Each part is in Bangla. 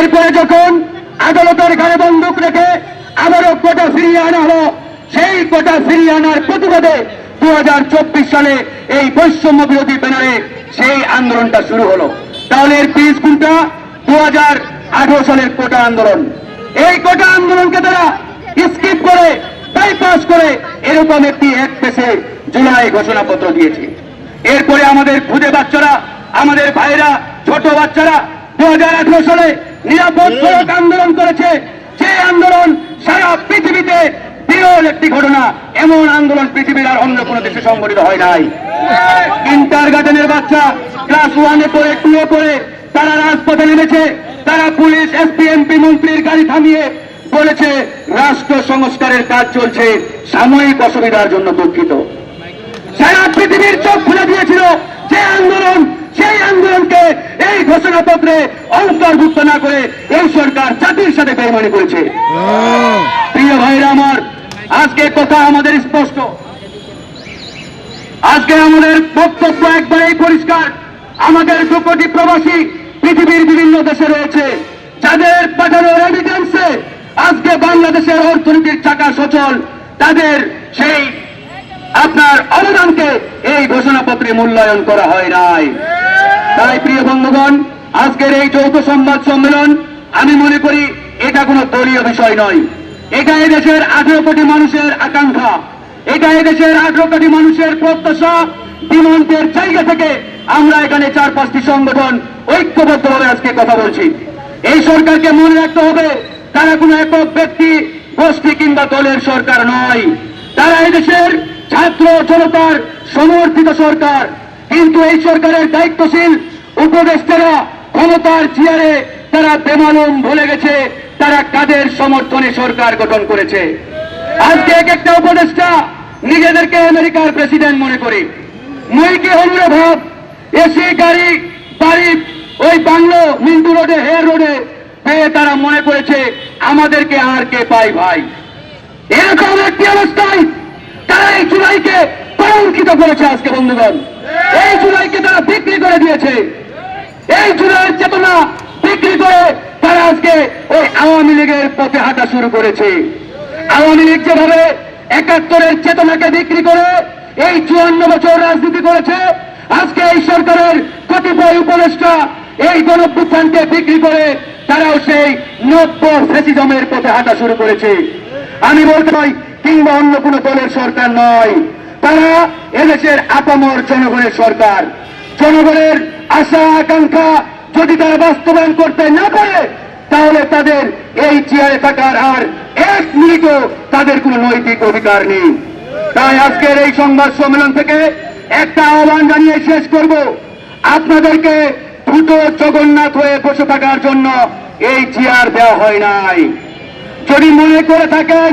এরপরে যখন আদালতের ঘরে বন্দুক রেখে আবারও কোটা ফিরিয়ে আনা হলো, সেই কোটা ফিরিয়ে আনার প্রতিবাদে দু সালে এই বৈষম্য বিরোধী ব্যানারে সেই আন্দোলনটা শুরু হলো। তাহলে এর পিস কোনটা? দু সালের কোটা আন্দোলন। এই কোটা আন্দোলনকে তারা স্কিপ করে বাইপাস করে এরকম একটি এক পেশে জুলাই ঘোষণাপত্র দিয়েছে। এরপরে আমাদের খুদে বাচ্চারা, আমাদের ভাইরা ছোট বাচ্চারা দু হাজার আঠেরো সালে নিরাপদ সড়ক আন্দোলন করেছে। যে আন্দোলন সারা পৃথিবীতে বিরল একটি ঘটনা, এমন আন্দোলন পৃথিবীর আর অন্য কোনো দেশে সংগঠিত হয় নাই। ইন্টার গার্ডেনের বাচ্চা ক্লাস ওয়ানে পড়ে টু এ পড়ে, তারা রাজপথে নেমেছে, তারা পুলিশ, এসপি, এমপি, মন্ত্রীর গাড়ি থামিয়ে বলেছে, রাষ্ট্র সংস্কারের কাজ চলছে, সাময়িক অসুবিধার জন্য দুঃখিত। সারা পৃথিবীর চোখ খুলে দিয়েছিল যে আন্দোলন ঘোষণাপত্রে অন্তর্ভুক্ত না করে এই সরকার জাতির সাথে বেইমানি করেছে। প্রিয় ভাইরা আমার, আজকে কথা আমাদের স্পষ্ট। আজকে আমাদের বক্তব্য একবারেই পরিষ্কার। আমাদের দু কোটি প্রবাসী পৃথিবীর বিভিন্ন দেশে রয়েছে, যাদের পাঠানোর এভিডেন্সে আজকে বাংলাদেশের অর্থনীতির চাকা সচল। তাদের সেই আপনার অবদানকে এই ঘোষণাপত্রে মূল্যায়ন করা হয় নাই। তাই, প্রিয় বন্ধুগণ, আজকের এই যৌথ সংবাদ সম্মেলন, আমি মনে করি এটা কোনো দলীয় বিষয় নয়। এটা এদেশের আঠেরো কোটি মানুষের আকাঙ্ক্ষা। এটা এদেশের আঠেরো কোটি মানুষের প্রত্যাশা, সীমান্তের জায়গা থেকে আমরা এখানে চার পাঁচটি সংগঠন ঐক্যবদ্ধভাবে আজকে কথা বলছি। এই সরকারকে মনে রাখতে হবে, তারা কোনো একক ব্যক্তি, গোষ্ঠী কিংবা দলের সরকার নয়। তারা এদেশের ছাত্র জনতার সমর্থিত সরকার। কিন্তু এই সরকারের দায়িত্বশীল উপদেষ্টারা ক্ষমতার চেয়ারে তারা বেমালুম ভুলে গেছে, তারা কাদের সমর্থনে সরকার গঠন করেছে? আজকে এক একটা উপদেষ্টা নিজেদেরকে আমেরিকার প্রেসিডেন্ট মনে করে। মইকে হলুরে ভাব এসি গাড়ি, বাড়ি, ওই বাংলো, মিন্টু রোডে হেয়ার রোডে পেয়ে তারা মনে করেছে, আমাদেরকে আর কে পাই ভাই? এরকম একটি অবস্থায় তারা এই জুলাইকে কলঙ্কিত করেছে আজকে বন্ধুগণ। এই জুলাইকে তারা বিক্রি করে দিয়েছে এই জুলাইয়ের চেতনা বিক্রি করে তারা আজকে ওই আওয়ামী লীগের পথে হাঁটা শুরু করেছে। আওয়ামী লীগ যেভাবে একাত্তরের চেতনাকে বিক্রি করে এই চুয়ান্ন বছর রাজনীতি করেছে, আজকে এই সরকারের কতিপয় উপদেষ্টা এই গণভ্যুত্থানকে বিক্রি করে তারাও সেই নব্য ফ্যাসিজমের পথে হাঁটা শুরু করেছে। আমি বলতে চাই, কিংবা অন্য কোন দলের সরকার নয়, তারা এদেশের আপামর জনগণের সরকার। জনগণের আশা, আকাঙ্ক্ষা যদি তারা বাস্তবায়ন করতে না পারে, তাহলে তাদের এই চেয়ারে থাকার আর এক মিনিটও তাদের কোনো নৈতিক অধিকার নেই। তাই আজকের এই সংবাদ সম্মেলন থেকে একটা আহ্বান জানিয়ে শেষ করব। আপনাদেরকে দ্রুত জগন্নাথ হয়ে বসে থাকার জন্য এই চেয়ার দেওয়া হয় নাই। যদি মনে করে থাকেন,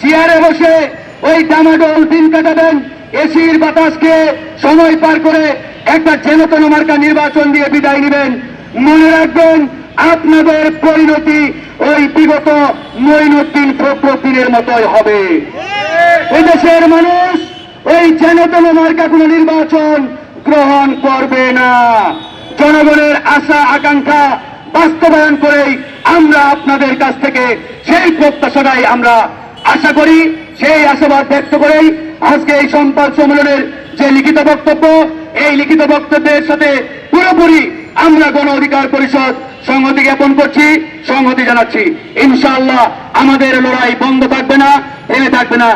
চেয়ারে বসে ওই ডামাডোল দিন কাটাবেন, এসির বাতাসকে সময় পার করে একটা জেনতন মার্কা নির্বাচন দিয়ে বিদায় নেবেন। মনে রাখবেন আপনাদের পরিণতি ওই বিগত মঈনুদ্দিন ফখরুদ্দিনের মতোই হবে। এদেশের মানুষ ওই জেনতন মার্কা কোনো নির্বাচন গ্রহণ করবে না। জনগণের আশা আকাঙ্ক্ষা বাস্তবায়ন করেই আমরা আপনাদের কাছ থেকে সেই প্রত্যাশাটাই আমরা আশা করি সেই আশাবাদ ব্যক্ত করেই আজকে এই সংবাদ সম্মেলনের যে লিখিত বক্তব্য এই লিখিত বক্তব্যের সাথে পুরোপুরি আমরা গণ অধিকার পরিষদ সংহতি জ্ঞাপন করছি, সংহতি জানাচ্ছি। ইনশাআল্লাহ আমাদের লড়াই বন্ধ থাকবে না, থেমে থাকবে না।